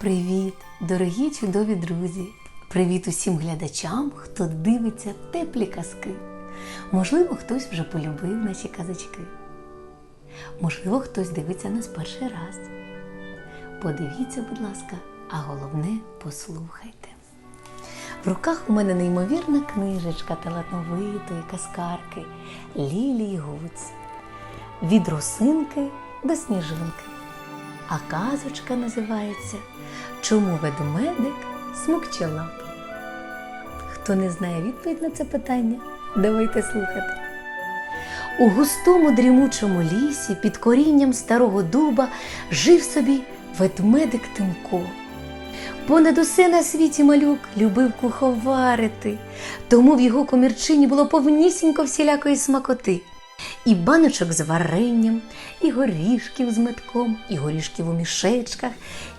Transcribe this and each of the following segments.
Привіт, дорогі чудові друзі! Привіт усім глядачам, хто дивиться теплі казки. Можливо, хтось вже полюбив наші казочки. Можливо, хтось дивиться нас перший раз. Подивіться, будь ласка, а головне послухайте. В руках у мене неймовірна книжечка талановитої казкарки Лілії Гуц. Від росинки до сніжинки. А казочка називається Чому ведмедик смокче лапи? Хто не знає відповідь на це питання, давайте слухати. У густому дрімучому лісі під корінням старого дуба жив собі ведмедик Тимко. Понад усе на світі малюк любив куховарити, тому в його комірчині було повнісінько всілякої смакоти. І баночок з варенням, і горішків з метком, і горішків у мішечках,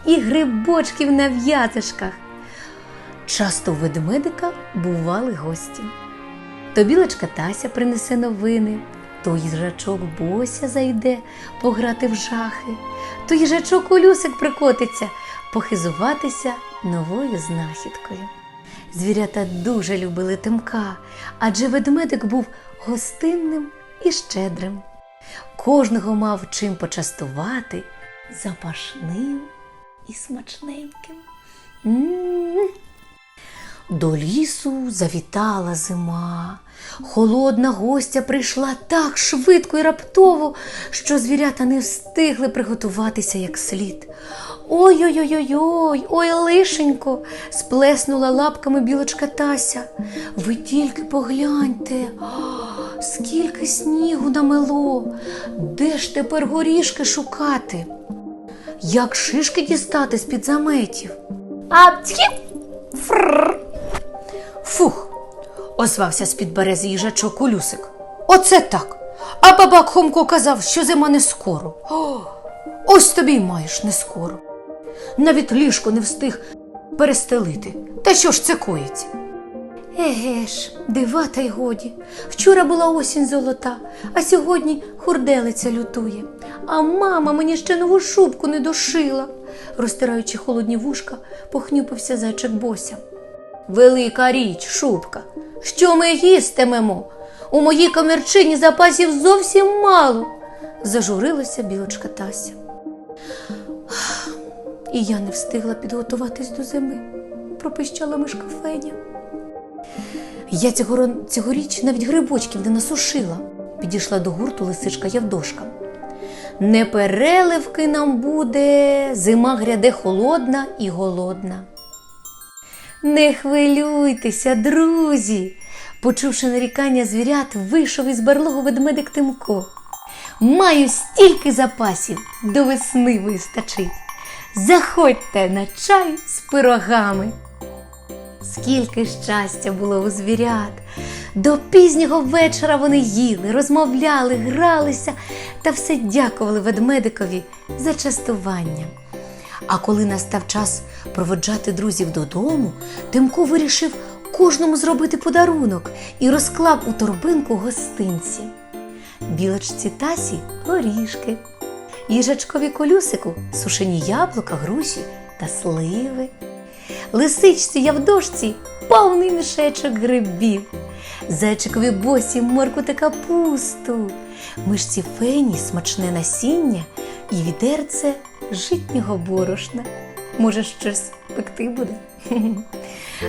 і грибочків на в'язочках. Часто у ведмедика бували гості. То білочка Тася принесе новини, то їжачок Бося зайде пограти в жахи, то їжачок Улюсик прикотиться похизуватися новою знахідкою. Звірята дуже любили Тимка, адже ведмедик був гостинним і щедрим. Кожного мав чим почастувати запашним і смачненьким. М-м-м. До лісу завітала зима. Холодна гостя прийшла так швидко і раптово, що звірята не встигли приготуватися як слід. Ой-ой-ой-ой, ой, лишенько, сплеснула лапками білочка Тася. Ви тільки погляньте, скільки снігу намело. Де ж тепер горішки шукати? Як шишки дістати з-під заметів? А цхіп! Фрррр. Фух, озвався з-під берези їжачок Улюсик. Оце так. А бабак Хомко казав, що зима не скоро. О, ось тобі й маєш не скоро. Навіть ліжко не встиг перестелити. Та що ж це коїться? Еге ж, дива та й годі. Вчора була осінь золота, а сьогодні хурделиця лютує. А мама мені ще нову шубку не дошила. Розтираючи холодні вушка, похнюпився зайчик Бося. Велика річ, шубка. Що ми їстимемо? У моїй комірчині запасів зовсім мало, зажурилася білочка Тася. І я не встигла підготуватись до зими, пропищала мишка Феня. Я цього, цьогоріч навіть грибочків не насушила, підійшла до гурту лисичка Явдошка. Не переливки нам буде, зима гряде холодна і голодна. Не хвилюйтеся, друзі. Почувши нарікання звірят, вийшов із барлогу ведмедик Тимко. Маю стільки запасів, до весни вистачить. Заходьте на чай з пирогами. Скільки щастя було у звірят. До пізнього вечора вони їли, розмовляли, гралися та все дякували ведмедикові за частування. А коли настав час проводжати друзів додому, Тимко вирішив кожному зробити подарунок і розклав у торбинку гостинці. Білочці Тасі горішки, їжачкові колюсику сушені яблука, груші та сливи. Лисичці Явдошці повний мішечок грибів, зайчикові босі морку та капусту, мишці фені смачне насіння і відерце житнього борошна. Може, щось пекти буде?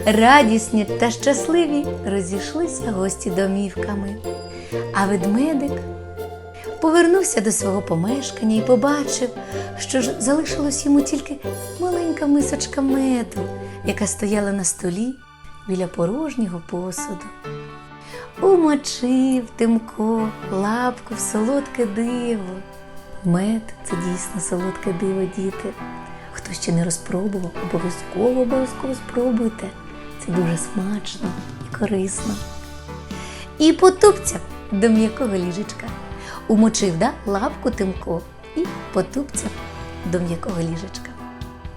Радісні та щасливі розійшлися гості домівками. А ведмедик повернувся до свого помешкання і побачив, що ж залишилось йому тільки маленька мисочка меду, яка стояла на столі біля порожнього посуду. Умочив Тимко лапку в солодке диво. Мед це дійсно солодке диво, діти. Хто ще не розпробував, обов'язково обов'язково спробуйте. Це дуже смачно і корисно. І потупцяв до м'якого ліжечка. Умочив да, лапку Тимко і потупцяв до м'якого ліжечка.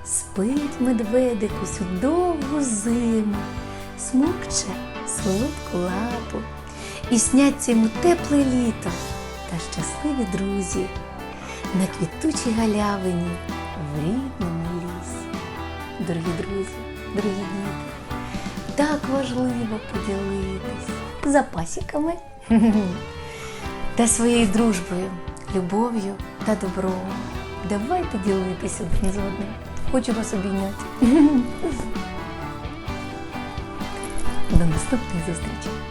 Спить медведик усю довгу зиму, смокче солодку лапу, і сняться йому тепле літо та щасливі друзі на квітучій галявині в рідному лісі. дорогі друзі, дорогі діти. Так важливо поділитись запасиками та своєю дружбою, любов'ю та добром. Давайте ділитися один з одним. Хочу вас обійняти. До наступної зустрічі!